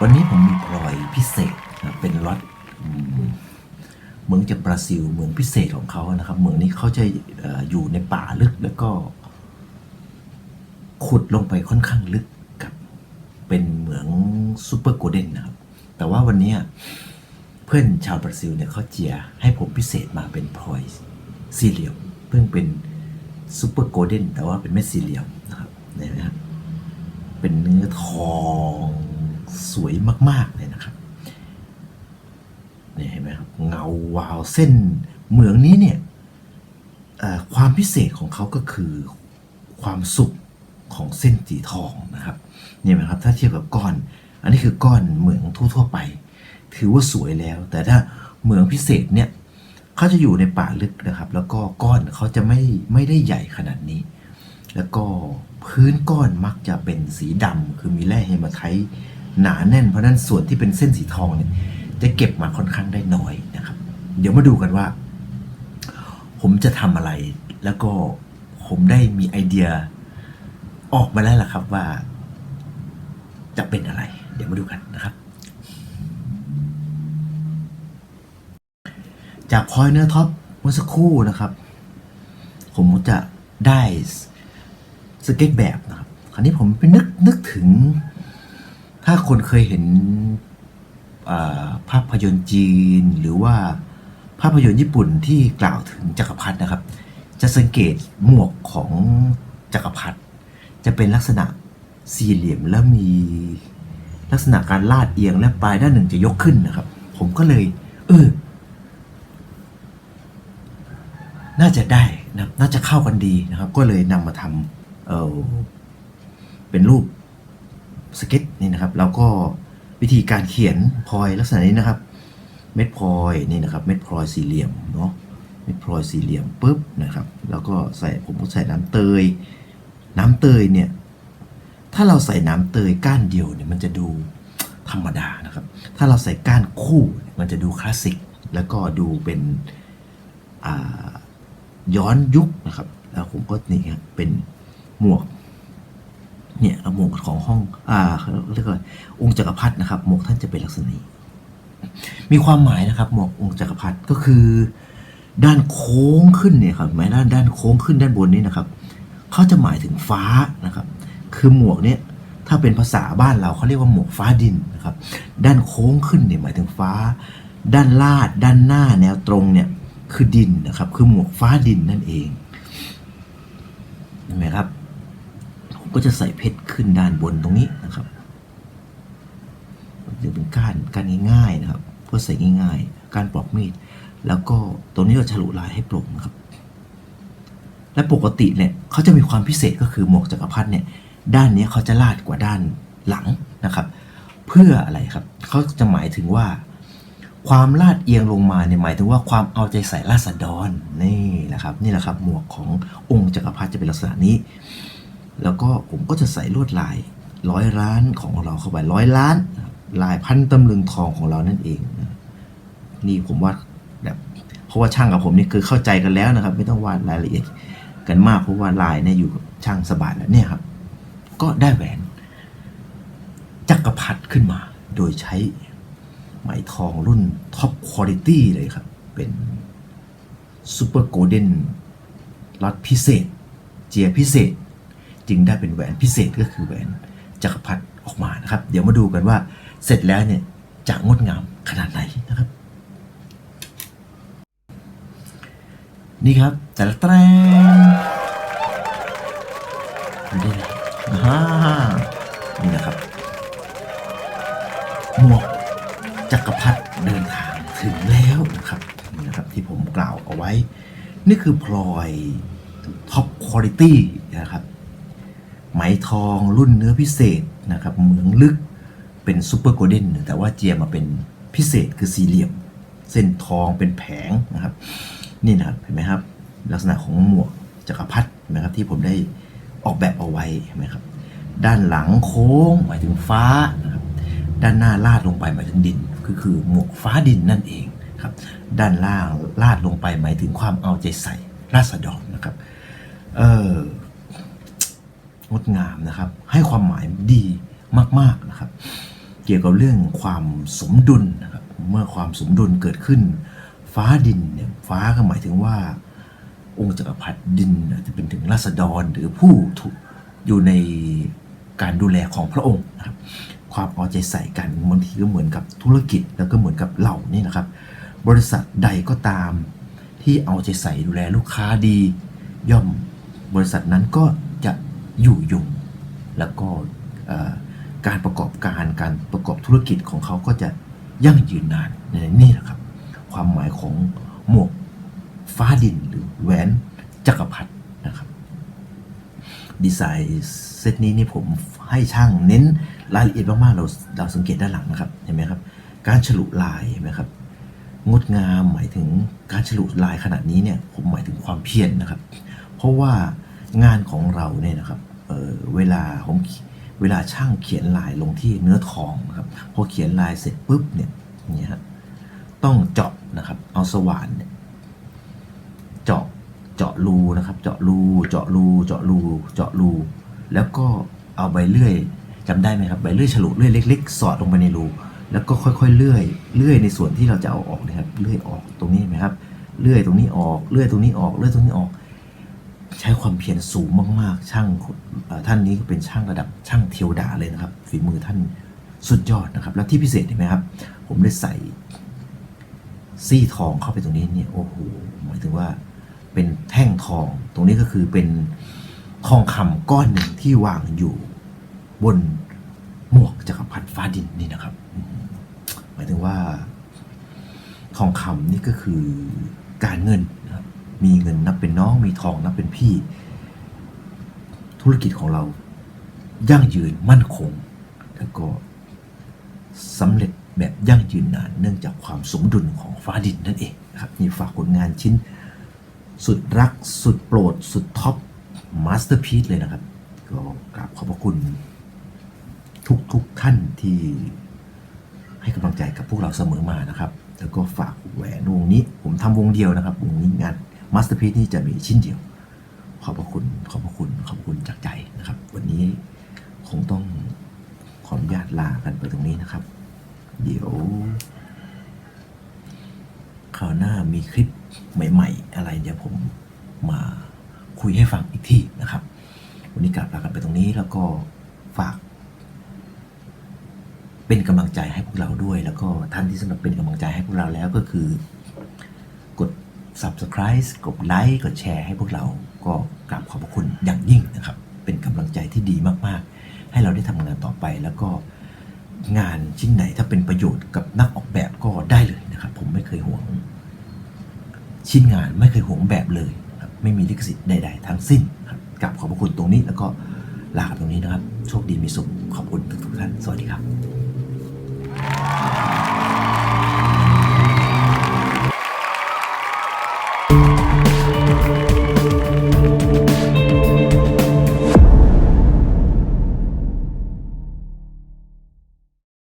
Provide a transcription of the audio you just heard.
วันนี้ผมมีพลอยพิเศษนะเป็นล็อตอืมเมืองจากบราซิลเมืองพิเศษของเขานะครับ เมืองนี้เขาจะออยู่ในป่าลึกแล้วก็ ขุดลงไปค่อนข้างลึกกับ เป็นเหมืองซูเปอร์โกลเด้นนะครับ แต่ว่าวันนี้เพื่อนชาวบราซิลเนี่ยเขาเจียให้ผมพิเศษมาเป็นพลอยสี่เหลี่ยมเพิ่งเป็นซูเปอร์โกลเด้นแต่ว่าเป็นเม็ดสี่เหลี่ยมนะครับเห็นไหมครับเป็นเนื้อทอง สวยมาก ๆ เลยนะครับเนี่ยเห็นไหมครับเงาวาวเส้นเหมืองนี้เนี่ยความพิเศษของเขาก็คือความสุกของเส้นสีทองนะครับเนี่ยไหมครับถ้าเทียบกับก้อน อันนี้คือก้อนเหมืองทั่ว ๆ ไป ถือว่าสวยแล้ว แต่ถ้าเหมืองพิเศษเนี่ยเขาจะอยู่ในป่าลึกนะครับ แล้วก็ก้อนเขาจะไม่ไม่ได้ใหญ่ขนาดนี้ แล้วก็พื้นก้อนมักจะเป็นสีดำคือมีแร่เฮมาไทต์ หนาแน่นเพราะนั้นส่วนที่เป็นเส้นสีทองเนี่ยจะเก็บมาค่อนข้างได้น้อยนะครับ เดี๋ยวมาดูกันว่า ผมจะทำอะไร แล้วก็ผมได้มีไอเดียออกมาแล้วล่ะครับว่า จะเป็นอะไร เดี๋ยวมาดูกันนะครับ จากพลอยเนื้อท็อปเมื่อสักครู่นะครับ ผมจะได้สเก็ตแบบนะครับ คราวนี้ผมไปนึกนึกถึง ถ้าคนเคยเห็นภาพยนตร์จีนหรือว่าภาพยนตร์ญี่ปุ่นที่กล่าวถึงจักรพรรดินะครับ จะสังเกตหมวกของจักรพรรดิจะเป็นลักษณะสี่เหลี่ยมแล้วมีลักษณะการลาดเอียงและปลายด้านหนึ่งจะยกขึ้นนะครับ ผมก็เลย เออ น่าจะได้นะน่าจะเข้ากันดีนะครับ ก็เลยนำมาทำเออเป็นรูป สเก็ตนี่นะครับแล้วก็วิธีการเขียนพลอยลักษณะนี้นะครับ เม็ดพลอยนี่นะครับ เม็ดพลอยสี่เหลี่ยมเนาะเม็ดพลอยสี่เหลี่ยมปุ๊บนะครับ แล้วก็ใส่ผมก็ใส่น้ำเตย น้ำเตยเนี่ยถ้าเราใส่น้ำเตยก้านเดียวเนี่ยมันจะดูธรรมดานะครับ ถ้าเราใส่ก้านคู่มันจะดูคลาสสิกแล้วก็ดูเป็นย้อนยุคนะครับ แล้วผมก็นี่ครับเป็นหมวก เนี่ยหมวกของห้องอ่าเรียกว่าองค์จักรพรรดินะครับ หมวกท่านจะเป็นลักษณะนี้ มีความหมายนะครับ หมวกองค์จักรพรรดิก็คือ ด้านโค้งขึ้นเนี่ยครับหมายด้านด้านโค้งขึ้นด้านบนนี้นะครับเขาจะหมายถึงฟ้านะครับ คือหมวกเนี่ยถ้าเป็นภาษาบ้านเราเขาเรียกว่าหมวกฟ้าดินนะครับ ด้านโค้งขึ้นเนี่ยหมายถึงฟ้า ด้านลาด ด้านหน้าแนวตรงเนี่ยคือดินนะครับ คือหมวกฟ้าดินนั่นเองเห็นไหมครับ ก็จะใส่เพชรขึ้นด้านบนตรงนี้นะครับจะเป็นก้านก้านง่ายๆนะครับเพื่อใส่ง่ายๆ กานปลอกมีด แล้วก็ตรงนี้เราฉลุลายให้โปร่งนะครับ และปกติเนี่ยเขาจะมีความพิเศษก็คือหมวกจักรพรรดิเนี่ยด้านนี้เขาจะลาดกว่าด้านหลังนะครับ เพื่ออะไรครับเขาจะหมายถึงว่า ความลาดเอียงลงมาเนี่ยหมายถึงว่าความเอาใจใส่ราษฎรนี่แหละครับ นี่แหละครับ หมวกขององค์จักรพรรดิจะเป็นลักษณะนี้ แล้วก็ผมก็จะใส่ลวดลายร้อยล้านของเราเข้าไปร้อยล้าน ลายพันตำลึงทองของเรานั่นเอง นี่ผมว่าแบบเพราะว่าช่างกับผมนี่คือเข้าใจกันแล้วนะครับ ไม่ต้องวาดรายละเอียดกันมากเพราะว่าลายเนี่ยอยู่กับช่างสบายแล้วเนี่ยครับ ก็ได้แหวน จักรพรรดิขึ้นมา โดยใช้ไหมทองรุ่นท็อปคุณ i t y เลยครับ เป็นซูเปอร์โกลเด้นล็อตพิเศษ เจียพิเศษ จึงได้เป็นแหวนพิเศษก็คือแหวนจักรพรรดิออกมานะครับ เดี๋ยวมาดูกันว่าเสร็จแล้วเนี่ยจะงดงามขนาดไหนนะครับ นี่ครับแต่ละแตรนดูได้เลยอ่านี่นะครับหมวกจักรพรรดิเดินทางถึงแล้วนะครับนี่นะครับที่ผมกล่าวเอาไว้ นี่คือพลอยท็อปคุณ i t y นะครับ ไหมทองรุ่นเนื้อพิเศษนะครับเหมืองลึกเป็นซูเปอร์โกลเด้นแต่ว่าเจียมาเป็นพิเศษคือสี่เหลี่ยม เส้นทองเป็นแผงนะครับ นี่นะครับเห็นไหมครับ ลักษณะของหมวกจักรพรรดินไหมครับที่ผมได้ออกแบบเอาไว้เห็นไหมครับ ด้านหลังโค้งหมายถึงฟ้านะครับด้านหน้าลาดลงไปหมายถึงดินคือคือหมวกฟ้าดินนั่นเองครับ ด้านล่างลาดลงไปหมายถึงความเอาใจใส่ราษฎรนะครับ เออ งดงามนะครับ ให้ความหมายดีมากๆนะครับ เกี่ยวกับเรื่องความสมดุลนะครับ เมื่อความสมดุลเกิดขึ้น ฟ้าดินเนี่ยฟ้าก็หมายถึงว่า องค์จักรพรรดิดินอาจจะเป็นถึงราษฎรหรือผู้ถูกอยู่ในการดูแลของพระองค์นะครับ ความเอาใจใส่กันบางทีก็เหมือนกับธุรกิจแล้วก็เหมือนกับเหล่านี่นะครับ บริษัทใดก็ตามที่เอาใจใส่ดูแลลูกค้าดี ย่อมบริษัทนั้นก็ อยู่ยง แล้วก็การประกอบการการประกอบธุรกิจของเขาก็จะยั่งยืนนานนี่แหละครับ ความหมายของหมวกฟ้าดินหรือแหวนจักรพรรดินะครับดีไซน์เซตนี้นี่ผมให้ช่างเน้นรายละเอียดมากๆเราเราสังเกตด้านหลังนะครับเห็นไหมครับ การฉลุลายเห็นไหมครับงดงามหมายถึงการฉลุลายขนาดนี้เนี่ยผมหมายถึงความเพียรนนะครับ เพราะว่า งานของเราเนี่ยนะครับเออเวลาผมเวลาช่างเขียนลายลงที่เนื้อทองนะครับพอเขียนลายเสร็จปุ๊บเนี่ยเนี่ยฮะต้องเจาะนะครับเอาสว่านเนี่ยเจาะเจาะรูนะครับ เจาะรูเจาะรูเจาะรูเจาะรูแล้วก็เอาใบเลื่อยจำได้ไหมครับใบเลื่อยฉลุเลื่อยเล็ก ๆ สอดลงไปในรูแล้วก็ค่อยๆเลื่อยเลื่อยในส่วนที่เราจะเอาออกนะครับเลื่อยออกตรงนี้เห็นไหมครับเลื่อยตรงนี้ออกเลื่อยตรงนี้ออกเลื่อยตรงนี้ออก ใช้ความเพียรสูงมาก ๆ ช่างท่านนี้ก็เป็นช่างระดับช่างเทวดาเลยนะครับ ฝีมือท่านสุดยอดนะครับ แล้วที่พิเศษเห็นไหมครับ ผมได้ใส่ซี่ทองเข้าไปตรงนี้เนี่ยโอ้โหหมายถึงว่าเป็นแท่งทอง ตรงนี้ก็คือเป็นทองคำก้อนหนึ่งที่วางอยู่บนหมวกจักรพรรดิฟ้าดินนี่นะครับ หมายถึงว่า ทองคำนี่ก็คือการเงินนะครับ มีเงินนับเป็นน้อง มีทองนับเป็นพี่ ธุรกิจของเรา ยั่งยืนมั่นคง แล้วก็สำเร็จแบบยั่งยืนนาน เนื่องจากความสมดุลของฟ้าดินนั่นเองครับนี่ฝากผลงานชิ้น สุดรักสุดโปรด สุดท็อปมาสเตอร์พีซเลยนะครับ ก็กราบขอบพระคุณ ทุกทุกท่านที่ให้กำลังใจกับพวกเราเสมอมานะครับ แล้วก็ฝากแหวนวงนี้ ผมทำวงเดียวนะครับ วงนี้งาน มาสเตอร์พีซนี่จะมีชิ้นเดียว ขอบพระคุณ ขอบพระคุณ ขอบคุณจากใจนะครับ วันนี้คงต้องขออนุญาตลากันไปตรงนี้นะครับ เดี๋ยวคราวหน้ามีคลิปใหม่ๆ อะไร เดี๋ยวผมมาคุยให้ฟังอีกทีนะครับ วันนี้กลับลากันไปตรงนี้แล้วก็ฝาก เป็นกำลังใจให้พวกเราด้วย แล้วก็ท่านที่สำหรับเป็นกำลังใจให้พวกเราแล้วก็คือ subscribe กดไลค์กดแชร์ให้พวกเราก็กราบขอบพระคุณอย่างยิ่งนะครับ เป็นกำลังใจที่ดีมากๆ ให้เราได้ทำงานต่อไปแล้วก็งานชิ้นไหนถ้าเป็นประโยชน์กับนักออกแบบก็ได้เลยนะครับ ผมไม่เคยห่วง ชิ้นงานไม่เคยห่วงแบบเลยไม่มีลิขสิทธิ์ใดๆทั้งสิ้นครับกลับขอบพระคุณตรงนี้แล้วก็ลากันตรงนี้นะครับ โชคดีมีสุขขอบคุณทุกๆท่าน สวัสดีครับ